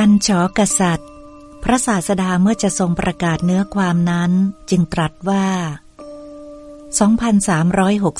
กันชอกษัตริย์ พระศาสดาเมื่อจะทรงประกาศเนื้อความนั้นจึงตรัสว่า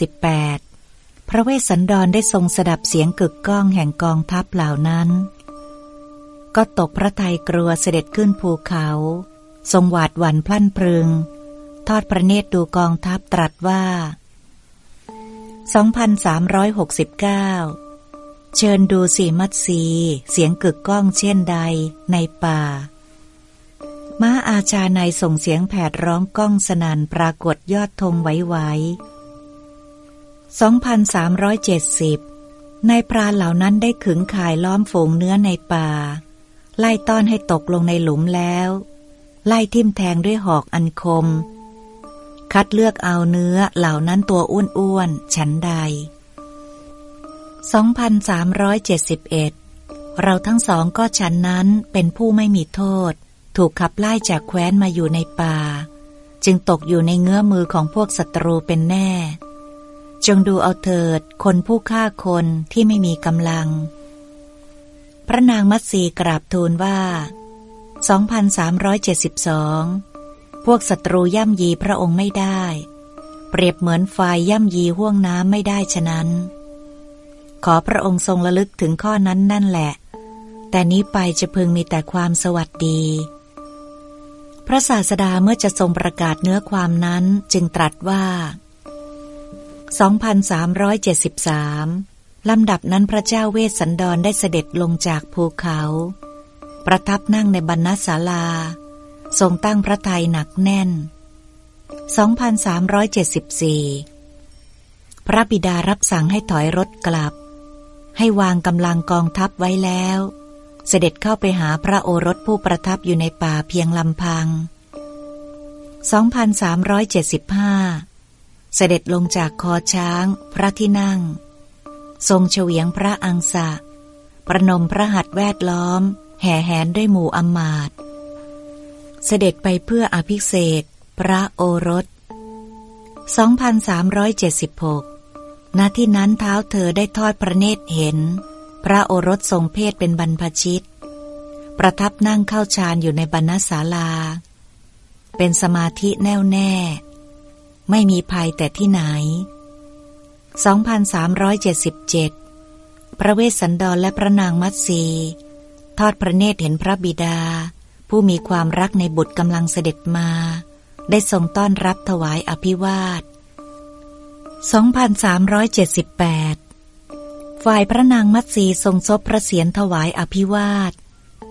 2368 พระเวสสันดรได้ทรงสดับเสียงกึกก้องแห่งกองทัพเหล่านั้น ก็ตกพระทัยกลัวเสด็จขึ้นภูเขา ทรงหวาดหวั่นพลั่นพรึง ทอดพระเนตรดูกองทัพตรัสว่า 2369 เชิญดูสีมัดสีเสียงกึกก้องเช่นใดในป่า ม้าอาชาในส่งเสียงแผดร้องก้องสนันปรากฏยอดธงไหวๆ2370ในพรานเหล่านั้นได้ขึงข่ายล้อมฝูงเนื้อในป่า ไล่ต้อนให้ตกลงในหลุมแล้ว ไล่ทิ่มแทงด้วยหอกอันคม คัดเลือกเอาเนื้อเหล่านั้นตัวอ้วนๆ ฉันใด 2371 เราทั้งสองก็ฉันนั้นเป็นผู้ไม่มีโทษ ถูกขับไล่จากแคว้นมาอยู่ในป่า จึงตกอยู่ในเงื้อมือของพวกศัตรูเป็นแน่ จงดูเอาเถิดคนผู้ฆ่าคนที่ไม่มีกำลัง พระนางมัตสีกราบทูลว่า 2372 พวกศัตรูย่ำยีพระองค์ไม่ได้ เปรียบเหมือนไฟย่ำยีห่วงน้ำไม่ได้ฉะนั้น ขอพระองค์ทรงระลึกถึงข้อนั้นนั่นแหละ แต่นี้ไปจะพึงมีแต่ความสวัสดี พระศาสดาเมื่อจะทรงประกาศเนื้อความนั้นจึงตรัสว่า 2373 ลำดับนั้นพระเจ้าเวสสันดรได้เสด็จลงจากภูเขา ประทับนั่งในบรรณศาลา ทรงตั้งพระทัยหนักแน่น 2374 พระบิดารับสั่งให้ถอยรถกลับ ให้วางกำลังกองทัพไว้แล้ว เสด็จเข้าไปหาพระโอรสผู้ประทับอยู่ในป่าเพียงลำพัง 2375 เสด็จลงจากคอช้าง พระที่นั่ง ทรงเฉวียงพระอังสะ ประนมพระหัตถ์แวดล้อม แห่แหนด้วยหมู่อมาต เสด็จไปเพื่ออภิเษกพระโอรส 2376 ณที่นั้นเท้าเธอได้ทอดพระเนตรเห็น พระโอรสทรงเพศเป็นบรรพชิต ประทับนั่งเข้าฌานอยู่ในบรรณศาลา เป็นสมาธิแน่วแน่ ไม่มีภัยแต่ที่ไหน 2377 พระเวสสันดรและพระนางมัตสีทอดพระเนตรเห็นพระบิดา ผู้มีความรักในบุตรกำลังเสด็จมา ได้ทรงต้อนรับถวายอภิวาท 2378 ฝ่ายพระนางมัตสีทรงซบพระเศียรถวายอภิวาท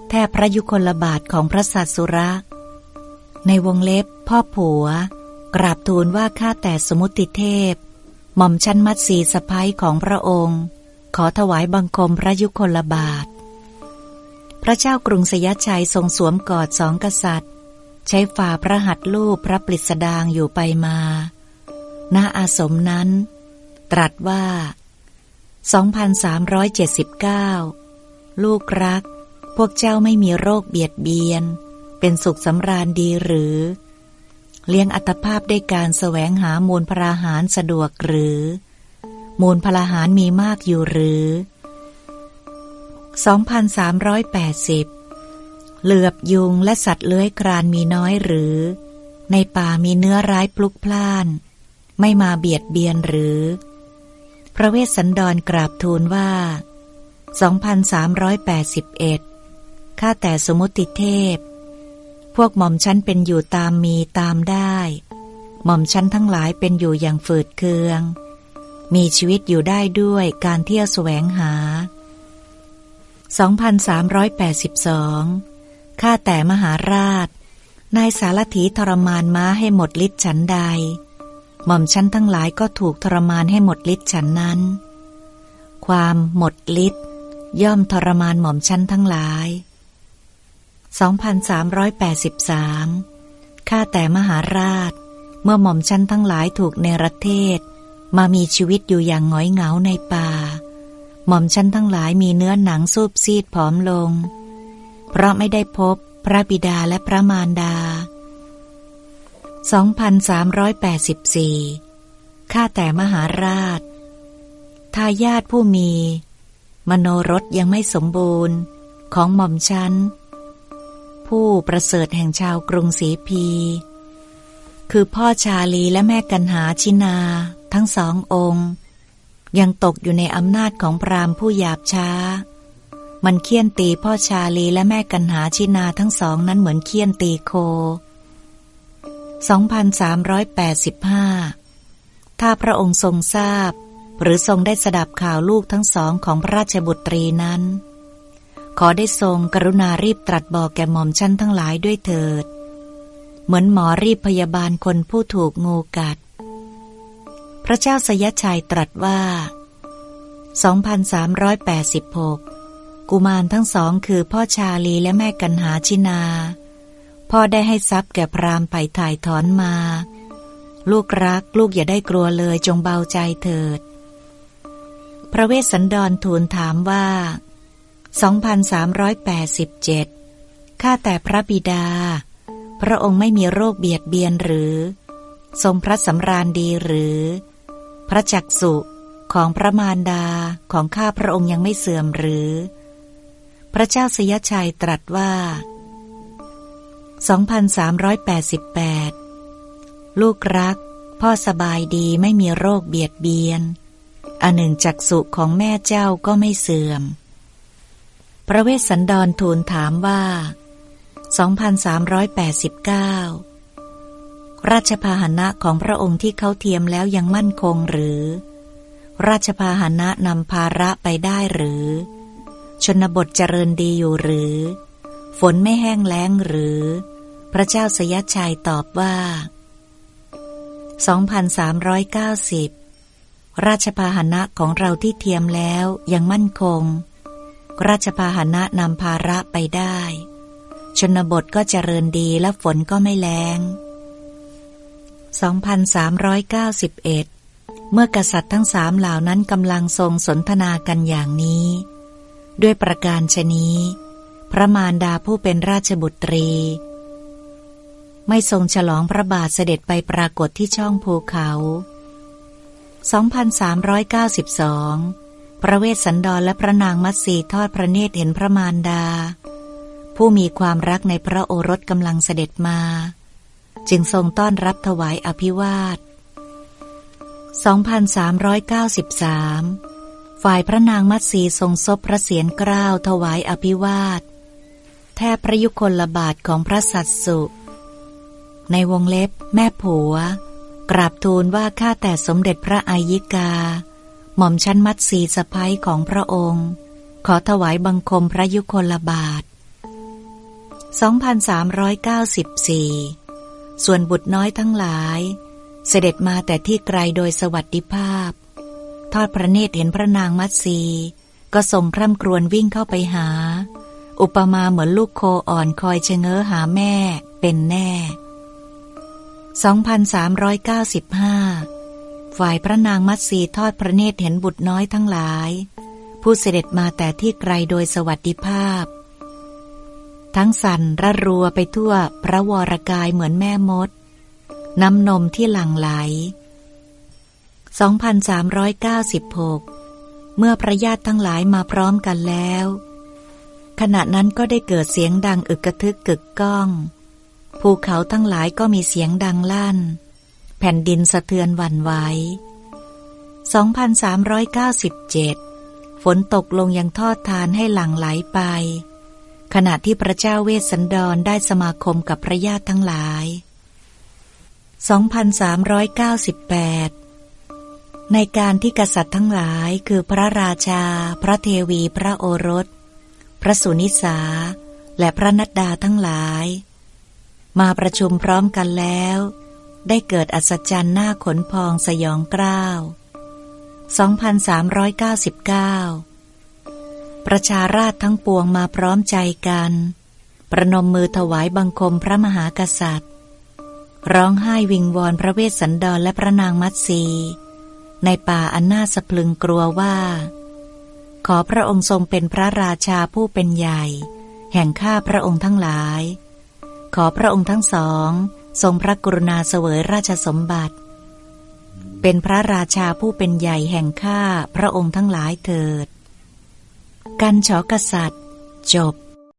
แทบพระยุคลบาทของพระสัตสุระ ในวงเล็บพ่อผัว กราบทูลว่าข้าแต่สมุติเทพ หม่อมชั้นมัตสีสะพ้ยของพระองค์ ขอถวายบังคมพระยุคลบาท พระเจ้ากรุงสยชัยทรงสวมกอดสองกษัตริย์ ใช้ฝ่าพระหัตถ์ลูปพระปริสดางอยู่ไปมา ณอาสมนั้น ตรัสว่า 2379 ลูกรัก พวกเจ้าไม่มีโรคเบียดเบียน เป็นสุขสำราญดีหรือ เลี้ยงอัตภาพได้การแสวงหามูลพราหารสะดวกหรือ มูลพราหารมีมากอยู่หรือ 2380 เหลือบยุงและสัตว์เลื้อยครานมีน้อยหรือ ในป่ามีเนื้อร้ายพลุกพล่าน ไม่มาเบียดเบียนหรือ พระเวสสันดรกราบทูลว่า 2381 ข้าแต่สมุติเทพ พวกหม่อมชั้นเป็นอยู่ตามมีตามได้ หม่อมชั้นทั้งหลายเป็นอยู่อย่างฝืดเคือง มีชีวิตอยู่ได้ด้วยการเที่ยวแสวงหา 2382 ข้าแต่มหาราชนายสารถีทรมานม้าให้หมดฤทธิ์ฉันใด หม่อมชั้นทั้งหลายก็ถูกทรมานให้หมดฤทธิ์ฉันนั้น ความหมดฤทธิ์ย่อมทรมานหม่อมชั้นทั้งหลาย 2383 ข้าแต่มหาราช เมื่อหม่อมชั้นทั้งหลายถูกเนรเทศ มามีชีวิตอยู่อย่างง้อยเหงาในป่า หม่อมชั้นทั้งหลายมีเนื้อหนังสูบซีดผอมลง เพราะไม่ได้พบพระบิดาและพระมารดา 2384 ข้าแต่มหาราช ทายาทผู้มี มโนรสยังไม่สมบูรณ์ของหม่อมชัน ผู้ประเสริฐแห่งชาวกรุงศรีพี คือพ่อชาลีและแม่กันหาชินา ทั้งสององค์ ยังตกอยู่ในอำนาจของพรามผู้หยาบช้า มันเคี่ยนตีพ่อชาลีและแม่กันหาชินาทั้งสองนั้นเหมือนเคี่ยนตีโค 2385 ถ้าพระองค์ทรงทราบ หรือทรงได้สดับข่าวลูกทั้งสองของพระราชบุตรีนั้น ขอได้ทรงกรุณารีบตรัสบอกแก่หม่อมชั้นทั้งหลายด้วยเถิด เหมือนหมอรีบพยาบาลคนผู้ถูกงูกัด พระเจ้าสยชัยตรัสว่า 2386 กุมารทั้งสองคือพ่อชาลีและแม่กันหาชินา พ่อได้ให้ทรัพย์แก่พรามไปถ่ายถอนมา ลูกรักลูกอย่าได้กลัวเลยจงเบาใจเถิด พระเวสสันดรทูลถามว่า 2387 ข้าแต่พระบิดา พระองค์ไม่มีโรคเบียดเบียนหรือ ทรงพระสำราญดีหรือ พระจักสุของพระมารดาของข้าพระองค์ยังไม่เสื่อมหรือ พระเจ้าสยชัยตรัสว่า 2388 ลูกรัก พ่อสบายดีไม่มีโรคเบียดเบียน อันหนึ่งจักสุของแม่เจ้าก็ไม่เสื่อม พระเวสสันดรทูลถามว่า 2389 ราชพาหนะของพระองค์ที่เขาเทียมแล้วยังมั่นคงหรือ ราชพาหนะนำภาระไปได้หรือ ชนบทเจริญดีอยู่หรือ ฝนไม่แห้งแล้งหรือ พระเจ้าสยชัยตอบว่า 2390 ราชพาหนะของเราที่เทียมแล้วยังมั่นคง ราชพาหนะนำภาระไปได้ ชนบทก็เจริญดีและฝนก็ไม่แรง2391 เมื่อกษัตริย์ทั้งสามเหล่านั้นกำลังทรงสนทนากันอย่างนี้ ด้วยประการชนี้ พระมารดาผู้เป็นราชบุตรี ไม่ทรงฉลองพระบาทเสด็จไปปรากฏที่ช่องภูเขา 2392 พระเวสสันดรและพระนางมัตสีทอดพระเนตรเห็นพระมารดา ผู้มีความรักในพระโอรสกำลังเสด็จมา จึงทรงต้อนรับถวายอภิวาท 2393 ฝ่ายพระนางมัตสีทรงซบพระเศียรกล้าวถวายอภิวาท แทบพระยุคลบาทของพระสัตสุ ในวงเล็บ แม่ผัว กราบทูลว่าข้าแต่สมเด็จพระอายิกา หม่อมชั้นมัดสีสะพ้ยของพระองค์ ขอถวายบังคมพระยุคลบาท 2394 ส่วนบุตรน้อยทั้งหลาย เสด็จมาแต่ที่ไกลโดยสวัสดิภาพ ทอดพระเนตรเห็นพระนางมัตสีก็ส่งคร่ำครวญวิ่งเข้าไปหา อุปมาเหมือนลูกโคอ่อนคอยเชงเง้อหาแม่เป็นแน่ 2395 ฝ่ายพระนางมัตสีทอดพระเนตรเห็นบุตรน้อยทั้งหลาย ผู้เสด็จมาแต่ที่ไกลโดยสวัสดิภาพ ทั้งสันระรัวไปทั่วพระวรกายเหมือนแม่มด น้ำนมที่หลั่งไหล 2396 เมื่อพระญาติทั้งหลายมาพร้อมกันแล้ว ขณะนั้นก็ได้เกิดเสียงดังอึกกระทึกกึกก้อง ภูเขาทั้งหลายก็มีเสียงดังลั่น แผ่นดินสะเทือนวันไหว2397 ฝนตกลงยังทอดทานให้หลั่งไหลไป ขณะที่พระเจ้าเวสสันดรได้สมาคมกับพระญาติทั้งหลาย 2398 ในการที่กษัตริย์ทั้งหลายคือพระราชา พระเทวี พระโอรส พระสุนิสา และพระนัดดาทั้งหลาย มาประชุมพร้อมกันแล้ว ได้เกิดอัศจรรย์หน้าขนพองสยองกล้าว 2399 ประชาราชทั้งปวงมาพร้อมใจกัน ประนมมือถวายบังคมพระมหากษัตริย์ ร้องไห้วิงวอนพระเวสสันดรและพระนางมัตสีในป่าอันน่าสะพลึงกลัวว่า ขอพระองค์ทรงเป็นพระราชาผู้เป็นใหญ่ แห่งข้าพระองค์ทั้งหลาย ขอพระองค์ทั้งสอง ทรงพระกรุณาเสวยราชสมบัติ เป็นพระราชาผู้เป็นใหญ่แห่งข้าพระองค์ทั้งหลายเถิด กันฉอกษัตริย์ จบ